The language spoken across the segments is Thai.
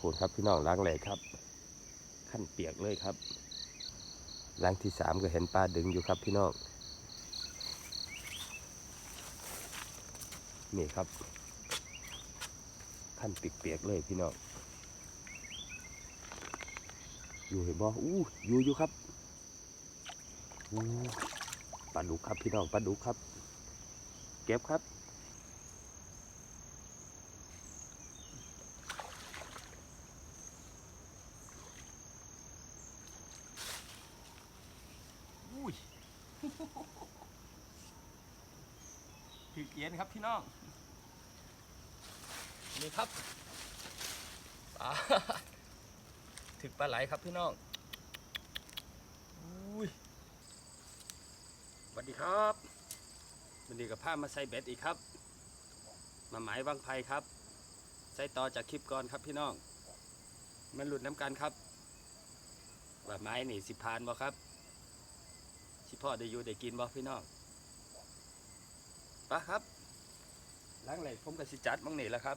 พูนครับพี่น้องล้างเลยครับ ขั้นเปียกเลยครับล้างที่สามก็เห็นปลาดึงอยู่ครับพี่น้องนี่ครับ ขั้นเปียกๆเลยพี่น้องอยู่เห็นบ่อู้อยู่อยู่ครับปลาดุกครับพี่น้องปลาดุกครับ เก็บครับ อุ้ย ถือเกียนครับพี่น้อง นี่ครับปลาถึกปลาไหลครับพี่น้องอุ้ยสวัสดีครับวันนี้กับผ้ามาใส่เบ็ดอีกครับ มาหมายวางไพ่ครับใส่ต่อจากคลิปก่อนครับพี่น้อง มันหลุดน้ำกันครับว่าไม้นี่สิพานบ่ครับสิพ่อได้อยู่ได้กินบ่พี่น้อง ปะครับล้างไหลผมกับสิจัดมังนี่แหละครับ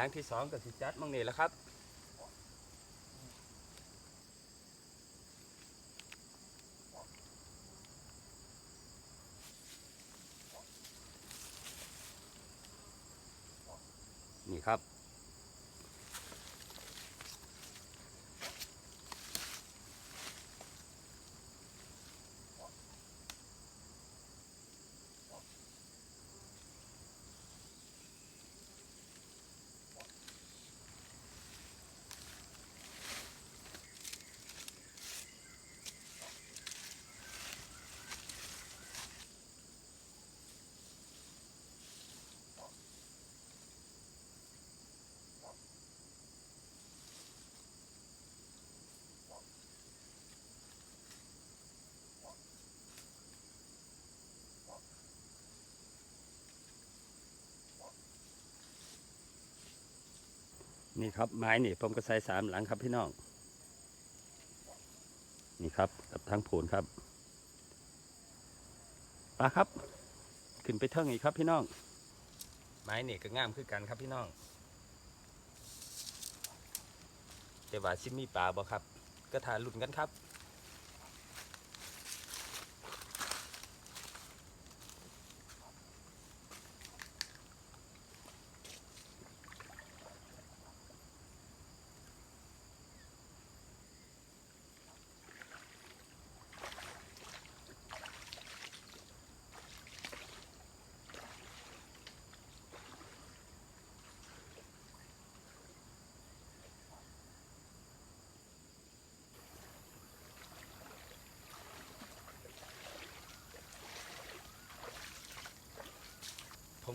หลังที่สองกับสิจัดมังนี่แหล้วครับ นี่ครับไม้นี่ผมก็ใส่สามหลังครับพี่น้อง นี่ครับกับทั้งผูนครับปลาครับ ขึ้นไปเทิงอีกครับพี่น้อง ไม้นี่ก็งามคือกันครับพี่น้องแต่ว่าซิมีปลาบ่ครับ ก็ทาลุ่นกันครับ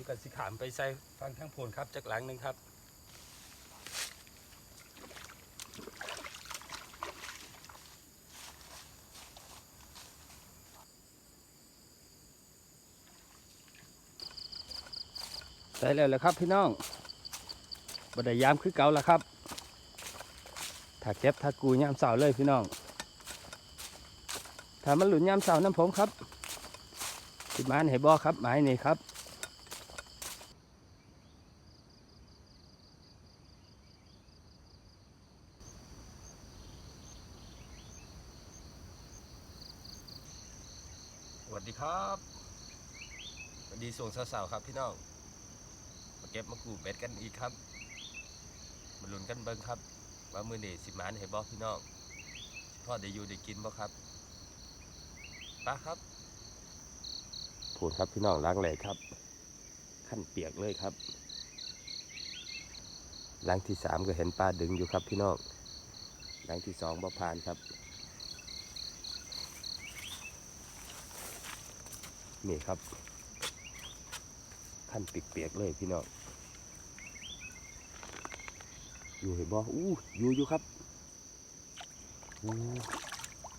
กับสิขามไปใส่ฟังทั้งโพนครับจากหลังหนึ่งครับใส่แล้วแหละครับพี่น้องบไดยามคือเก่าแล้วครับถ้าเก็บถ้ากูยามเสาเลยพี่น้องถ้ามันหลุดยามเสาน้ำผมครับติดมานให้บอครับหมายนี่ครับ ดีครับสวัสดีส่วงสาวๆครับพี่น้อง มาเก็บมากูเบ็ดกันอีกครับ มาลุ้นกันเบิ้งครับ ว่ามือนี่สิมานให้บอพี่น้องพ่อได้อยู่ได้กินบ่ครับปะครับพูดครับพี่น้องล้างเลยครับ ขั้นเปียกเลยครับล้างที่สามก็เห็นปลาดึงอยู่ครับพี่น้องล้างที่สองบ่ผ่านครับ นี่ครับขั้นเปียกๆเลยพี่น้องอยู่เห็นบ่อู้อยู่อยู่ครับอู้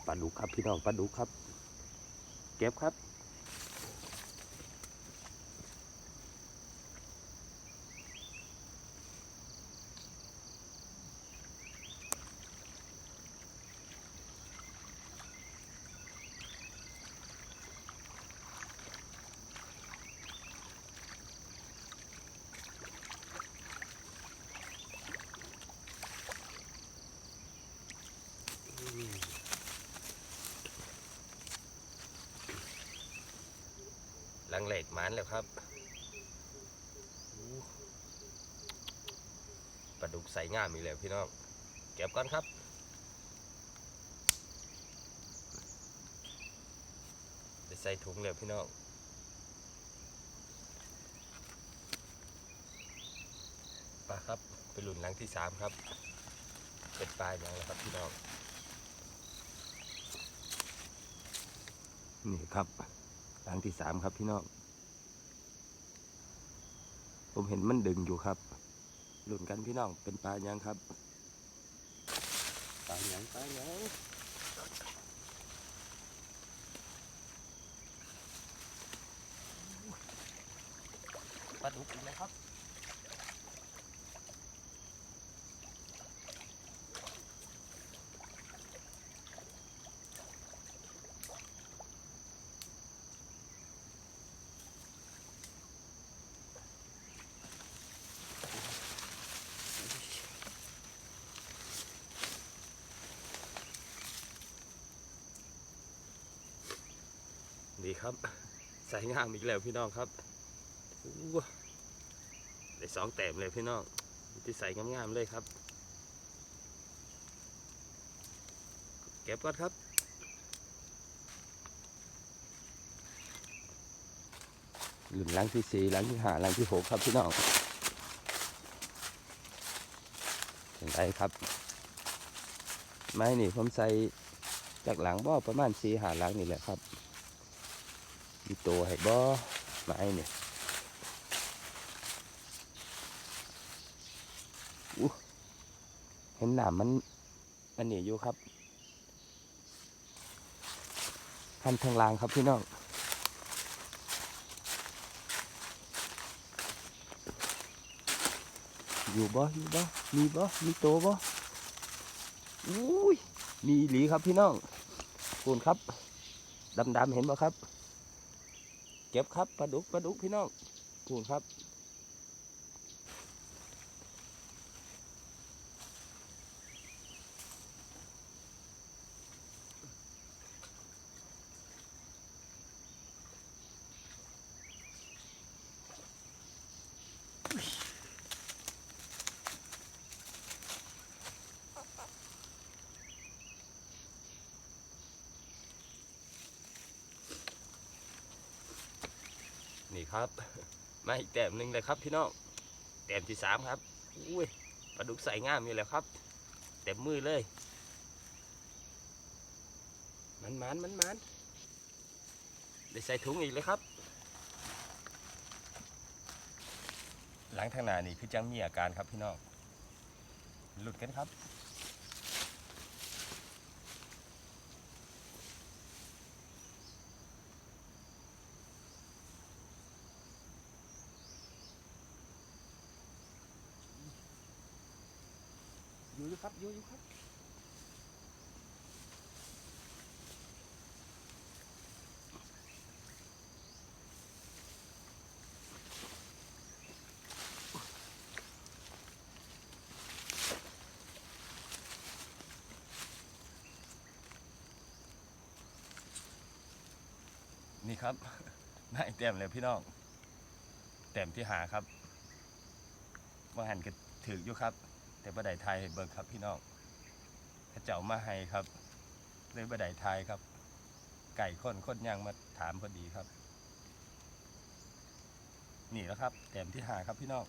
ปลาดุกครับพี่น้องปลาดุกครับ เก็บครับ เหล็กมันแล้วครับปลาดุกใส่ง่ามอีกแล้วพี่น้องเก็บก่อนครับไปใส่ถุงแล้วพี่น้องปลาครับไปหลุนหลังที่สามครับ เป็นปลาอย่างแล้วครับพี่น้องนี่ครับหลังที่สามครับพี่น้อง ผมเห็นมันดึงอยู่ครับหลุนกันพี่น้องเป็นปลายังครับปลายังปลายังปลาดุกอีกแล้วครับ ดี ครับใส่งามอีกแล้วพี่น้องครับได้สองแต้มเลยพี่น้องที่ใส่งามๆเลยครับ เก็บก่อนครับหลุมหลังที่สี่หลังที่ห้าหลังที่หกครับพี่น้องเป็นไรครับ ไม้นี่ผมใส่จากหลังบ่อประมาณสี่หาหลังนี่แหละครับ มีตัวให้บ่ไม้เนี่ยอู้เห็นหนามมันอันหนี้อยู่ครับพันทางลางครับพี่น้องอยู่บ่อยู่บ่มีบ่มีโตวบ่อุ้ยมีหลีครับพี่น้องคูณครับดำๆเห็นบ่ครับ ก็บครับปลาดุกปลาดุกพี่น้องคูณครับ ครับ มาอีกแต้มหนึ่งเลยครับพี่น้องแต้มที่สามครับอุ้ยปลาดุกใส่ง่ามอยู่แล้วครับเต็มมือเลย มันมันมันมันได้ใส่ถุงอีกเลยครับ หลังทางหน้านี่คือจังมีอาการครับพี่น้องหลุดกันครับ อยู่อยู่ครับอยู่อยู่ครับนี่ครับได้เต็มเลยพี่น้องเต็มที่หาครับว่าหันก็ถืออยู่ครับ แต่บัไดไทยให้เบิ่งครับพี่น้องพระเจ้ามาให้ครับเลยบัไดไทยครับ ไก่ข้นข้นย่างมาถามพอดีครับ นี่แล้วครับแต้มที่หาครับพี่น้อง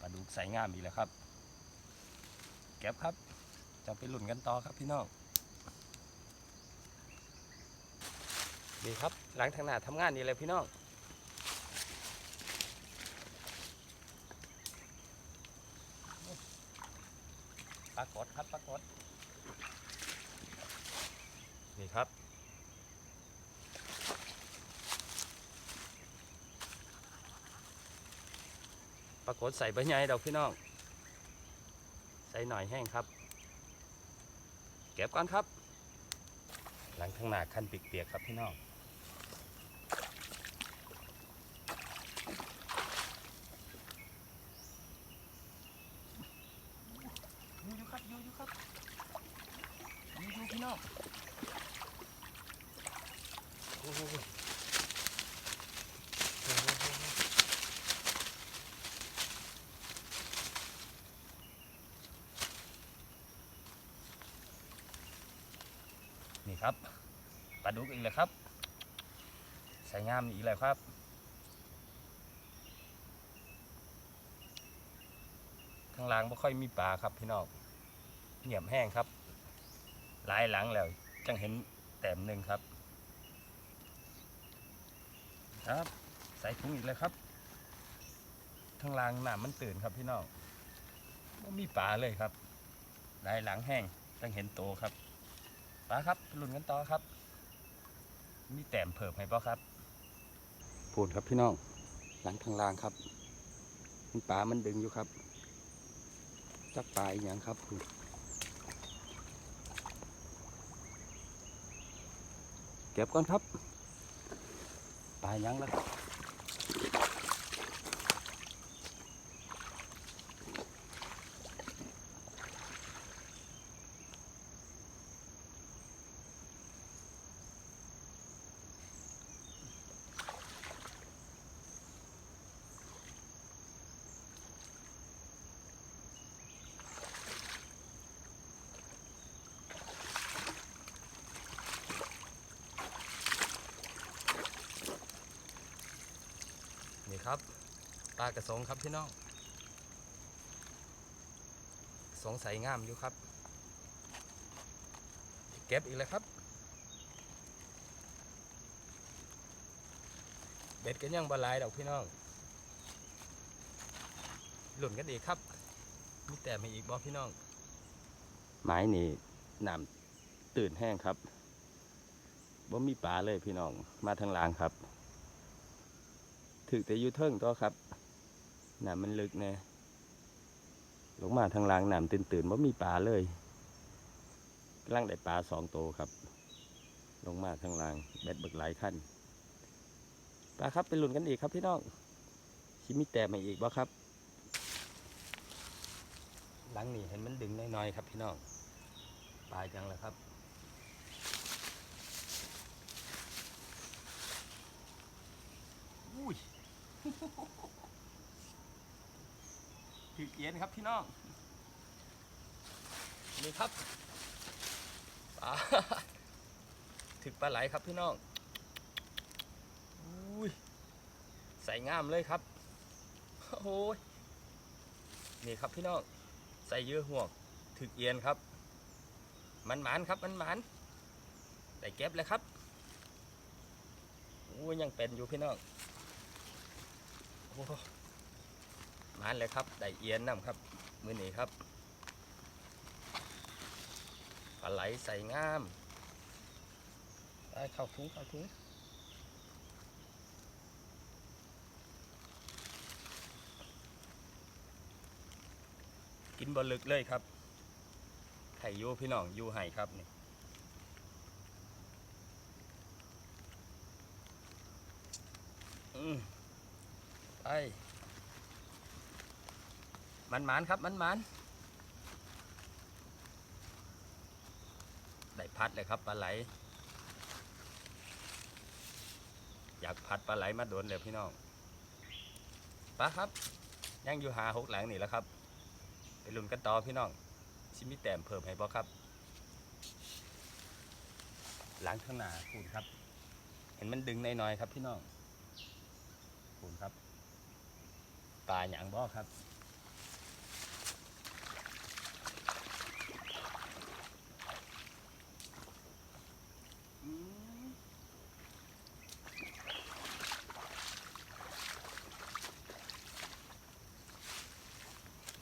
ปลาดุกใส่งามอีกแล้วครับ แก็บครับจะไปหลุ่นกันต่อครับพี่น้องนี่ครับ หลังทางหน้าทำงานนี่เลยพี่น้อง ปรากฏ ครับปรากฏนี่ครับ ปรากฏใส่ใบใหญ่ดอกพี่น้อง ใส่หน่อยแห้งครับ เก็บก่อนครับ หลังข้างหน้าคันเปียกๆครับพี่น้อง ยูยูครับยูยูครับยูยูพี่น้องโอ้โหโอ้โหโอ้โหนี่ครับ ปลาดุกอีกแล้วครับใส่งามอีกแล้วครับข้างล่างไม่ค่อยมีปลาครับพี่น้องเงียบแห้งครับ หลายหลังแล้วจังเห็นแต้มหนึ่งครับ ครับใส่ถุงอีกเลยครับข้างล่างน้ำมันตื่นครับพี่น้องไม่มีปลาเลยครับหลายหลังแห้งจังเห็นโตครับปลาครับลุ้นกันต่อครับ มีแต้มเพิ่มให้ป่ะครับพูดครับพี่น้อง หลังทางล่างครับมันป่ามันดึงอยู่ครับ จักปลาอีกอย่างครับพูดเก็บก่อนครับปลายยังแล้วครับ ครับปลากระสงครับพี่น้อง สงสัยงามอยู่ครับ เก็บอีกแล้วครับ เบ็ดกันยังบหลายดอกพี่น้อง หล่นกันอีกครับมีแต่ม่อีกบอพี่น้อง ไม้นี่น้ำตื่นแห้งครับบ่มีปลาเลยพี่น้องมาทางลางครับ ถึกแต่อยูเทิงตัวครับน้ำมันลึกแน่ลงมาทางหลางน้ำตื่นตื่นๆว่ามีปลาเลยกำลังได้ปลาสองตัวครับ ลงมาทางหลางแบดเบิกหลายขั้นปลาครับไปลุ้นกันอีกครับพี่น้องชิมิแต่มาอีกบ่ครับหลังนี่เห็นมันดึงน้อยๆครับพี่น้องปลาจังเลยครับอุ้ย ถือเย็นครับพี่น้อง นี่ครับปลาถึกปลาไหลครับพี่น้องอุ้ยใส่งามเลยครับ โอ้ย นี่ครับพี่น้อง ใส่เยื่อห่วง ถึกเอียนครับ มันหมานครับ มันหมานได้เก็บเลยครับอู้ยยังเป็นอยู่พี่น้อง มาเลยครับได้เอียนน้ำครับ มือนี้ครับปลาไหลใส่งามได้เข้าถุงเข้าถุงกินบอลึกเลยครับไข่ยูพี่น้องยูไห่ครับนี่อืม ไปมันหมานครับมันหมานได้พัดเลยครับปลาไหล อยากพัดปลาไหลมาโดนเลยพี่น้องปลาครับ ยังอยู่หาหกหลังนี่แล้วครับไปลุ้นกันต่อพี่น้องชิมีแต้มเพิ่มให้บ่ครับหลังข้างหน้าพูดครับ เห็นมันดึงน้อยๆครับพี่น้องคุณครับ ปลาหยางบ่อครับ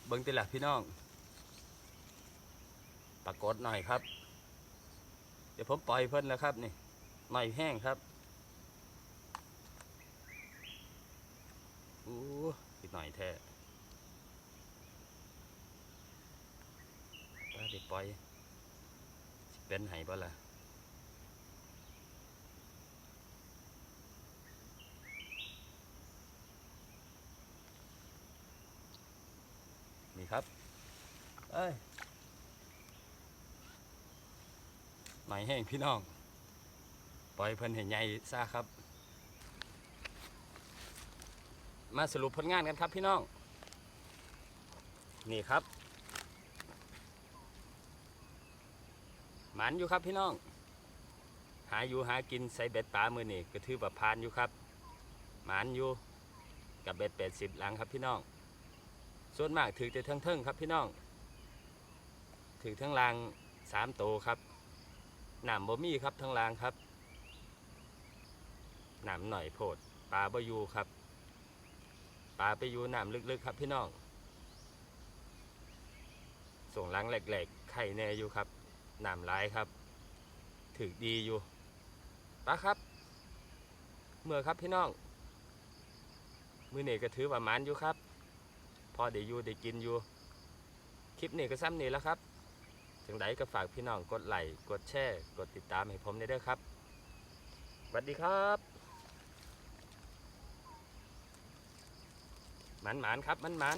เบิ่งติละพี่น้อง ปรากฏหน่อยครับ เดี๋ยวผมปล่อยเพิ่นแล้วครับนี่หน่อยแห้งครับอู้อีก หน่อยแท้ป้าเดี๋ยวปล่อยเป็นไห้บ่ล่ะนี่ครับ เอ้ยหน่อยแห้งพี่น้อง ปล่อยเพิ่นเห็นใหญ่ซะครับ มาสรุปผลงานกันครับพี่น้อง นี่ครับ หมันอยู่ครับพี่น้อง หาอยู่หากินใส่เบ็ดปลามือนี่ก็ถือว่าพานอยู่ครับ หมันอยู่กับเบ็ดเป็ดสิบหลังครับพี่น้อง ส่วนมากถือแต่ทั้งเทิงครับพี่น้อง ถือทั้งรางสามโตครับหนามบ่มีครับทั้งรางครับหนามหน่อยโพดปลาบ่อยู่ครับ ลาไปอยู่นามลึกๆครับพี่น้อง ส่งหลังแหลกๆ ไข่แน่อยู่ครับนามร้ายครับถึกดีอยู่ปลาครับ เมื่อครับพี่น้อง มือนี่ก็ถือว่ามันอยู่ครับ พอได้อยู่ได้กินอยู่ คลิปนี้ก็ซ้ำนี่แล้วครับจังใดก็ฝากพี่น้องกดไลค์กดแชร์ กดติดตามให้ผมได้ด้วยครับสวัสดีครับ มันหมานครับมันหมาน